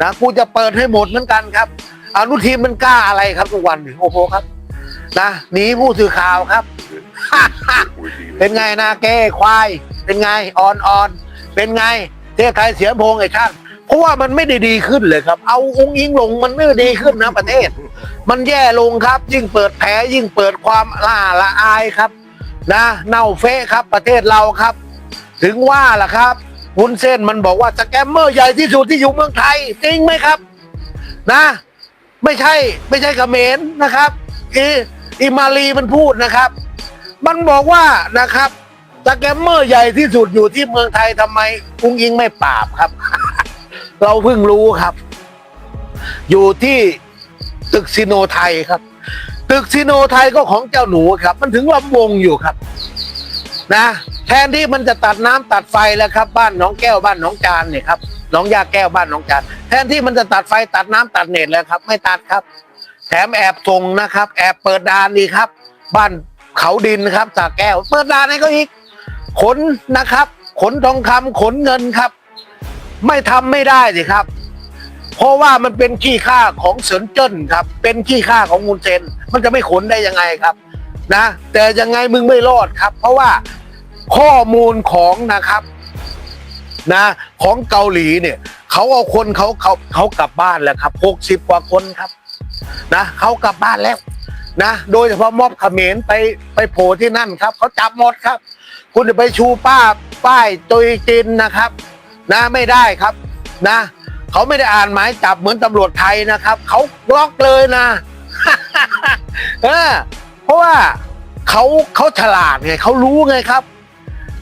นะกูจะเปิดให้หมดเหมือนกันครับอนุทีมมันกล้าอะไรครับทุกวันโอ้โหครับ นะหนีผู้สื่อข่าวครับ เป็นไงนะเก้ควาย เป็นไงออนออนเป็นไงเทศไทยเสียพงไอ้ชาติเพราะว่ามันไม่ได้ดีขึ้นเลยครับ เอาองค์ยิงลงมันไม่ได้ดีขึ้นนะประเทศ มันแย่ลงครับ ยิ่งเปิดแผลยิ่งเปิดความล่าละอายครับ นะ เน่าเฟะครับประเทศเราครับ ถึงว่าล่ะครับ วุ้นเส้นมันบอกว่าสแกมเมอร์ใหญ่ที่สุดที่อยู่เมืองไทย จริงไหมครับ นะ ไม่ใช่ไม่ใช่เขมรนะครับอีอีมาลีมันพูดนะครับ มันบอกว่านะครับสแกมเมอร์ใหญ่ที่สุดอยู่ที่เมืองไทยทำไมกุ้งยิงไม่ปราบครับ เราเพิ่งรู้ครับ อยู่ที่ตึกซิโนไทยครับ ตึกซิโนไทยก็ของเจ้าหนูครับ มันถึงลำวงอยู่ครับ นะ แทนที่มันจะตัดน้ำตัดไฟแล้วครับ บ้านน้องแก้วบ้านน้องจานเนี่ยครับน้องยาแก้วบ้านน้องจานแทนที่มันจะตัดไฟตัดน้ำตัดเน็ตแล้วครับ ไม่ตัดครับ แถมแอบส่งนะครับ แอบเปิดดานดีครับ บ้านเขาดินครับสาแก้ว เปิดดานให้เขาอีก ขนนะครับ ขนทองคำขนเงินครับ ไม่ทำไม่ได้สิครับ เพราะว่ามันเป็นขี้ข้าของเซินเจิ้นครับ เป็นขี้ข้าของมูนเซนมันจะไม่ขนได้ยังไงครับ นะ แต่ยังไงมึงไม่รอดครับ เพราะว่า ข้อมูลของนะครับนะของเกาหลีเนี่ยเขาเอาคนเขาเขาเขากลับบ้านแล้วครับหกสิบกว่าคนครับนะเขากลับบ้านแล้วนะโดยเฉพาะมอบเขมรไปไปโผล่ที่นั่นครับเขาจับหมดครับ คุณจะไปชูป้าป้ายตุยจินนะครับ นะไม่ได้ครับนะเขาไม่ได้อ่านหมายจับเหมือนตำรวจไทยนะครับเขาล็อกเลยนะเออเพราะว่าเขาเขาฉลาดไงเขารู้ไงครับ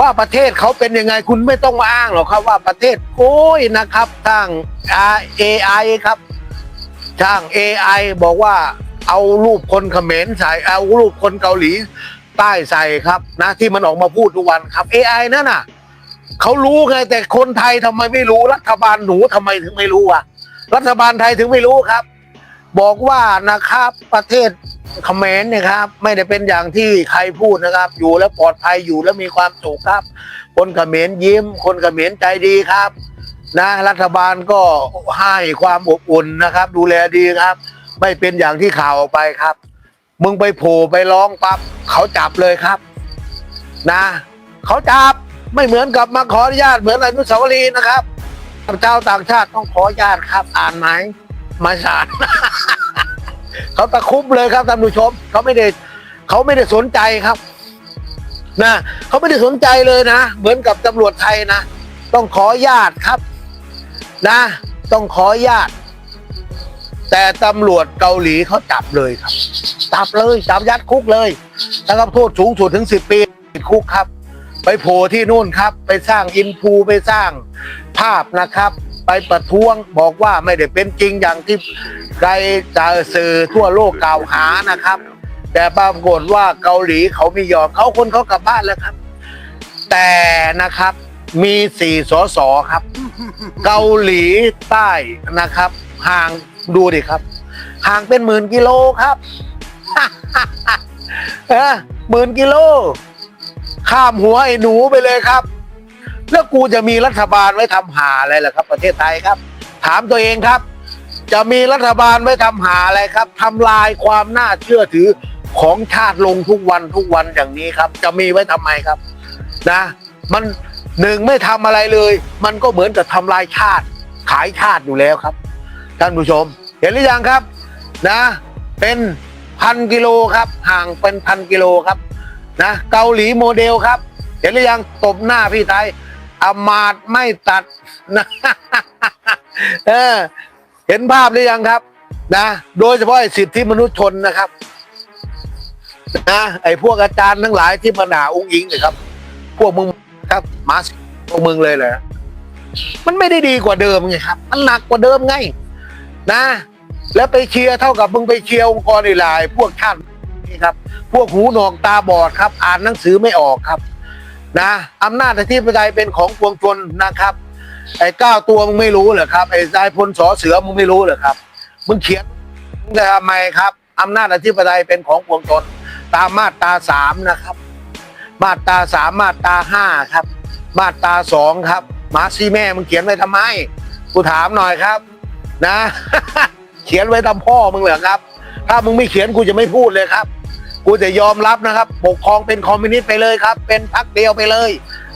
ว่าประเทศเขาเป็นยังไงคุณไม่ต้องมาอ้างหรอกครับว่าประเทศโอ้ยนะครับทาง AI ครับช่าง AI บอกว่าเอารูปคนเขมรใส่เอารูปคนเกาหลีใต้ใส่ครับนะที่มันออกมาพูดทุกวันครับ AI นั่นน่ะเขารู้ไงแต่คนไทยทำไมไม่รู้รัฐบาลหนูทำไมถึงไม่รู้อะ รัฐบาลไทยถึงไม่รู้ครับ บอกว่านะครับประเทศเขมรเนี่ยครับ ไม่ได้เป็นอย่างที่ใครพูดนะครับ อยู่แล้วปลอดภัยอยู่แล้วมีความสุขครับ คนเขมรยิ้ม คนเขมรใจดีครับ นะ รัฐบาลก็ให้ความอบอุ่นนะครับ ดูแลดีครับ ไม่เป็นอย่างที่ข่าวออกไปครับ มึงไปโผล่ไปร้องปั๊บเขาจับเลยครับ นะเขาจับไม่เหมือนกับมาขออนุญาตเหมือนอนุสาวรีย์นะครับเจ้าต่างชาติต้องขออนุญาตครับอ่านไหม มาสาร เขาตะคุบเลยครับท่านผู้ชมเขาไม่ได้เขาไม่ได้สนใจครับ นะเขาไม่ได้สนใจเลยนะเหมือนกับตำรวจไทยนะต้องขอญาตครับ นะ ต้องขอญาตแต่ตำรวจเกาหลีเขาจับเลยครับ จับเลยจับยัดคุกเลยนะครับโทษสูงสุดถึงสิบปีติดคุกครับ ไปโผล่ที่นู่นครับ ไปสร้างอินฟูไปสร้างภาพนะครับ ไปประท้วงบอกว่าไม่ได้เป็นจริงอย่างที่ใครจะสื่อทั่วโลกกล่าวหานะครับ แต่ปรากฏว่าเกาหลีเขาไม่ยอมเขาคนเขากลับบ้านแล้วครับ แต่นะครับมีสี่สอสอครับ เกาหลีใต้นะครับ ห่างดูดิครับ ห่างเป็นหมื่นกิโลครับเออหมื่นกิโล ข้ามหัวไอ้หนูไปเลยครับ แล้วกูจะมีรัฐบาลไว้ทำหาอะไรล่ะครับ ประเทศไทยครับ ถามตัวเองครับ จะมีรัฐบาลไว้ทำหาอะไรครับทำลายความน่าเชื่อถือของชาติลงทุกวันทุกวันอย่างนี้ครับ จะมีไว้ทำไมครับนะ มันหนึ่งไม่ทำอะไรเลย มันก็เหมือนกับทำลายชาติขายชาติอยู่แล้วครับท่านผู้ชม เห็นหรือยังครับนะ เป็นพันกิโลครับ ห่างเป็นพันกิโลครับนะเกาหลีโมเดลครับ เห็นหรือยังตบหน้าพี่ไทย อมาตไม่ตัดนะเออเห็นภาพหรือยังครับ นะ โดยเฉพาะไอ้สิทธิมนุษยชนนะครับนะไอ้พวกอาจารย์ทั้งหลายที่มาด่าองค์อิงเนี่ยครับ พวกมึงครับมาสพวกมึงเลยเหรอมันไม่ได้ดีกว่าเดิมไงครับ มันหนักกว่าเดิมไง นะ แล้วไปเชียร์เท่ากับมึงไปเชียร์องค์กรอีหลาย พวกชาตินี่ครับ พวกหูหนวกตาบอดครับ อ่านหนังสือไม่ออกครับ นะอำนาจที่ปไตยเป็นของปวงชนนะครับ ไอ้เก้าตัวมึงไม่รู้เหรอครับไอ้นายพลสอเสือมึงไม่รู้เหรอครับมึงเขียนทำไมครับอำนาจอธิปไตยเป็นของปวงชนตามมาตราสามนะครับ มาตราสามมาตราห้าครับ มาตราสองครับหมาซีแม่มึงเขียนไว้ทำไมกูถามหน่อยครับ นะ เขียนไว้ตามพ่อมึงเหรอครับ ถ้ามึงไม่เขียนกูจะไม่พูดเลยครับ กูจะยอมรับนะครับ ปกครองเป็นคอมมิวนิสต์ไปเลยครับ เป็นพรรคเดียวไปเลย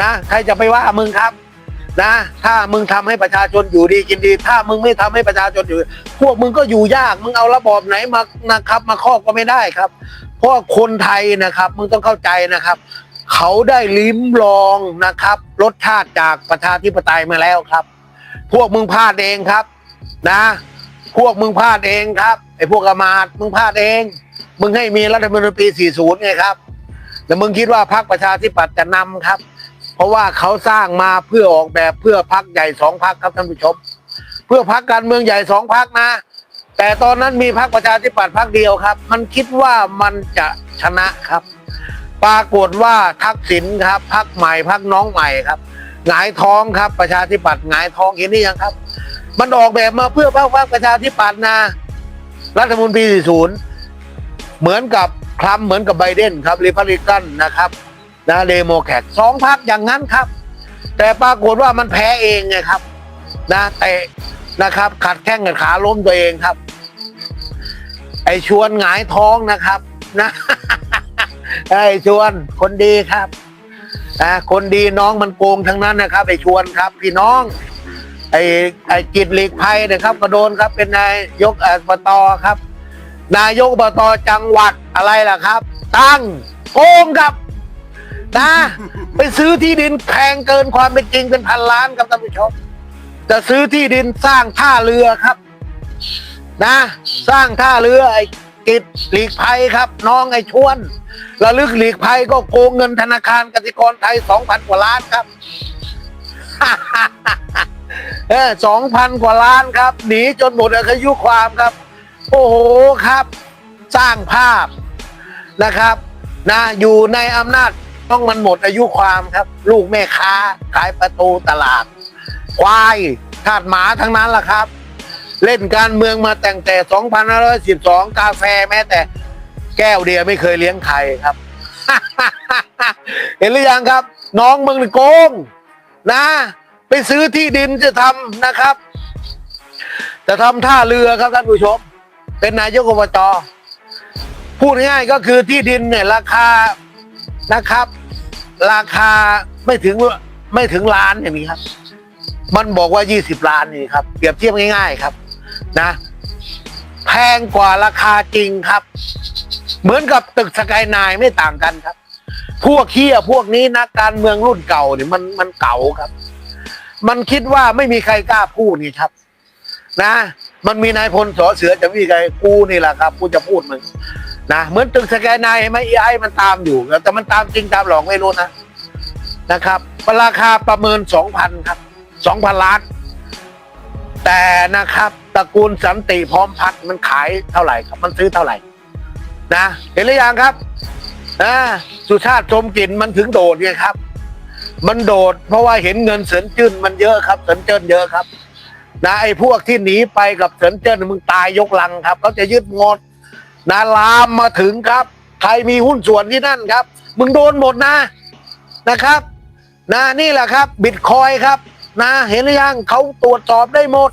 นะใครจะไปว่ามึงครับนะ ถ้ามึงทำให้ประชาชนอยู่ดีกินดี ถ้ามึงไม่ทำให้ประชาชนอยู่ พวกมึงก็อยู่ยาก มึงเอาระบอบไหนมานะครับ มาครอบก็ไม่ได้ครับ เพราะคนไทยนะครับ มึงต้องเข้าใจนะครับ เขาได้ลิ้มลองนะครับรสชาติจากประชาธิปไตยมาแล้วครับ พวกมึงพลาดเองครับนะ พวกมึงพลาดเองครับไอ้พวกอมาตย์มึงพลาดเอง มึงให้มีรัฐธรรมนูญปี 40 ไงครับ แต่มึงคิดว่าพรรคประชาธิปัตย์จะนำครับ เพราะว่าเขาสร้างมาเพื่อออกแบบเพื่อพรรคใหญ่สองพรรคครับท่านผู้ชม เพื่อพรรคการเมืองใหญ่สองพรรคนะ แต่ตอนนั้นมีพรรคประชาธิปัตย์พรรคเดียวครับ มันคิดว่ามันจะชนะครับ ปรากฏว่าทักษิณครับพรรคใหม่พรรคน้องใหม่ครับหงายท้องครับประชาธิปัตย์หงายท้องเห็นนี่ยังครับ มันออกแบบมาเพื่อพรรคพรรคประชาธิปัตย์นะรัฐธรรมนูญปี 40 เหมือนกับคลัมเหมือนกับไบเดนครับริพับลิกันนะครับนะเดโมแครตสองพรรคอย่างนั้นครับ แต่ปรากฏว่ามันแพ้เองไงครับ นะเตะนะครับ ขัดแข้งกับขาล้มตัวเองครับ ไอชวนหงายท้องนะครับ นะไอชวนคนดีครับอ่าคนดีน้องมันโกงทั้งนั้นนะครับ ไอชวนครับ พี่น้อง ไอไอกิจหลีกภัยนะครับก็โดนครับเป็นนายกอบตครับ นายกอบตจังหวัดอะไรล่ะครับ ตั้งโกงครับนะ ไปซื้อที่ดินแพงเกินความเป็นจริงเป็นพันล้านครับท่านผู้ชมจะซื้อที่ดินสร้างท่าเรือครับ นะ สร้างท่าเรือไอ้กิจหลีกภัยครับ น้องไอ้ชวนระลึกหลีกภัยก็โกงเงินธนาคารกสิกรไทยสองพันกว่าล้านครับเออสองพันกว่าล้านครับ หนีจนหมดอายุความครับ โอ้โหครับ สร้างภาพนะครับนะอยู่ในอำนาจต้องมันหมดอายุความครับ ลูกแม่ค้า ขายประตูตลาด ควายทาสหมาทั้งนั้นล่ะครับ เล่นการเมืองมาแต่งแต่2512 กาแฟแม้แต่แก้วเดียวไม่เคยเลี้ยงใครครับ เห็นหรือยังครับ น้องมึงนี่โกงนะ ไปซื้อที่ดินจะทำนะครับ จะทำท่าเรือครับท่านผู้ชม เป็นนายกอบตพูดง่ายๆก็คือที่ดินเนี่ยราคานะครับ ราคาไม่ถึงไม่ถึงล้านอย่างนี้ครับ มันบอกว่า 20 ล้านนี่ครับเปรียบเทียบง่าย ๆครับนะ แพงกว่าราคาจริงครับ เหมือนกับตึกสกายนน์ไม่ต่างกันครับ พวกเคียพวกนี้นักการเมืองรุ่นเก่าเนี่ยมันมันเก่าครับ มันคิดว่าไม่มีใครกล้าพูดนี่ครับ นะ มันมีนายพลสอเสือจะมีใครกูนี่แหละครับกูจะพูดมึงนะเหมือนตึกสแกนนน์เห็นไหมไอมันตามอยู่ แต่มันตามจริงตามหลอกไม่รู้นะนะครับราคาประเมินสองพันครับสองพันล้าน แต่นะครับตระกูลสันติพร้อมพัฒนมันขายเท่าไหร่ครับ มันซื้อเท่าไหร่ นะเห็นหรือยังครับอ่าสุชาติชมกลิ่นมันถึงโดดไงครับ มันโดดเพราะว่าเห็นเงินเสินจื้นมันเยอะครับเสินเจิ้นเยอะครับ นะไอ้พวกที่หนีไปกับเสินเจิ้นมึงตายยกลังครับเขาจะยึดหมดนะลามมาถึงครับ ใครมีหุ้นส่วนที่นั่นครับ มึงโดนหมดนะนะครับ นะนี่แหละครับบิตคอยครับ นะเห็นหรือยังเขาตรวจสอบได้หมด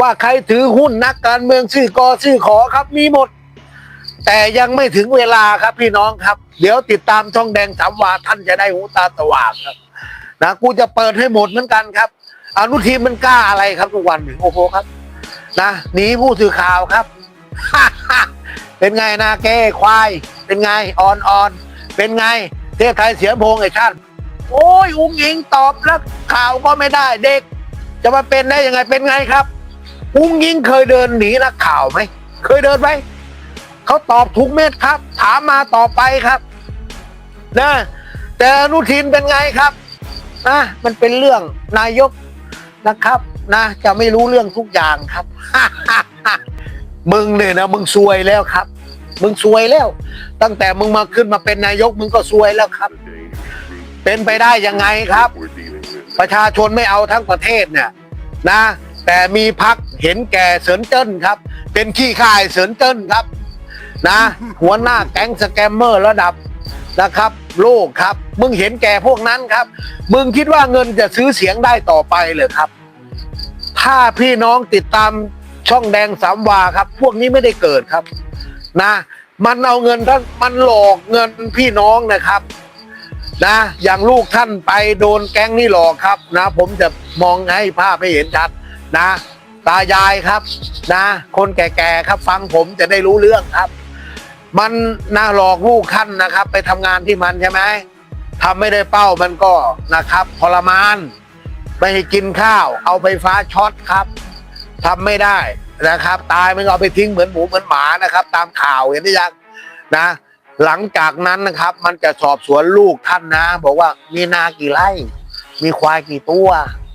ว่าใครถือหุ้นนักการเมืองชื่อกอชื่อขอครับมีหมด แต่ยังไม่ถึงเวลาครับพี่น้องครับ เดี๋ยวติดตามช่องแดงสามวาท่านจะได้หูตาสว่างครับนะกูจะเปิดให้หมดเหมือนกันครับ อนุทีมมันกล้าอะไรครับทุกวันโอ้โหครับ นะหนีผู้สื่อข่าวครับ เป็นไงนาเก้ควาย เป็นไงออนออนเป็นไงเทพไทยเสียโพงไอ้ชาติโอ้ยอุ้งอิงตอบแล้วข่าวก็ไม่ได้เด็ก จะมาเป็นได้ยังไงเป็นไงครับ อุ้งอิงเคยเดินหนีนักข่าวไหมเคยเดินไหมเขาตอบทุกเม็ดครับ ถามมาต่อไปครับนะแต่อนุทินเป็นไงครับนะมันเป็นเรื่องนายก นะครับนะจะไม่รู้เรื่องทุกอย่างครับมึงเนี่ยนะมึงซวยแล้วครับ มึงซวยแล้ว ตั้งแต่มึงมาขึ้นมาเป็นนายกมึงก็ซวยแล้วครับ เป็นไปได้ยังไงครับ ประชาชนไม่เอาทั้งประเทศเนี่ยนะ แต่มีพักเห็นแก่เสรินเจิ้นครับ เป็นขี้ข่ายเสรินเจิ้นครับ นะ หัวหน้าแก๊งสแกมเมอร์ระดับนะครับโลกครับ มึงเห็นแก่พวกนั้นครับ มึงคิดว่าเงินจะซื้อเสียงได้ต่อไปเหรอครับ ถ้าพี่น้องติดตามช่องแดงสามวาครับ พวกนี้ไม่ได้เกิดครับ นะ มันเอาเงินท่านมันหลอกเงินพี่น้องนะครับ นะ อย่างลูกท่านไปโดนแก๊งนี่หลอกครับ นะ ผมจะมองให้ภาพให้เห็นชัด นะ ตายายครับ นะ คนแก่ๆครับ ฟังผมจะได้รู้เรื่องครับ มันน่าหลอกลูกท่านนะครับ ไปทำงานที่มันใช่ไหมทำไม่ได้เป้ามันก็นะครับทรมาน ไม่ให้กินข้าว เอาไฟฟ้าช็อตครับทำไม่ได้นะครับ ตายมันเอาไปทิ้งเหมือนหมูเหมือนหมานะครับ ตามข่าวเห็นได้ยังนะ หลังจากนั้นนะครับ มันจะสอบสวนลูกท่านนะ บอกว่ามีนากี่ไร่ มีควายกี่ตัว